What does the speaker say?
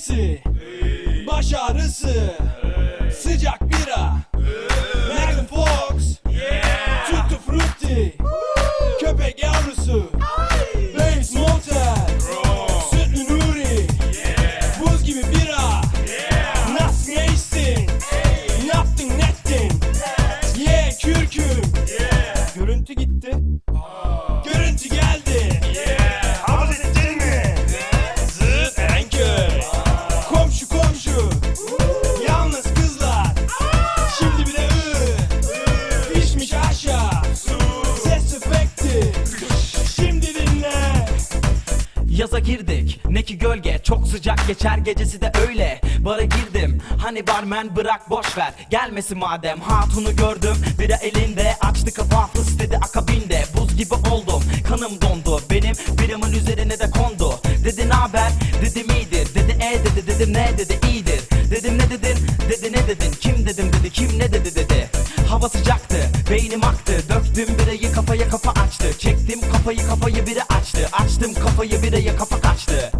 Fruity Baş Yaza girdik ne ki gölge çok sıcak geçer gecesi de öyle. Bara girdim hani barmen bırak boş ver. Gelmesin madem hatunu gördüm biri elinde. Açtı kapağı fıs dedi akabinde. Buz gibi oldum kanım dondu. Benim birimin üzerine de kondu. Dedi ne haber? Dedim iyidir. Dedi e dedi dedim ne? dedi iyidir. Dedim ne dedin? Dedi ne dedin? Kim dedim dedi kim ne dedi Döktüm birayı kafaya kafa açtı. Çektim kafayı kafayı biri açtı. Açtım kafayı biraya kafa kaçtı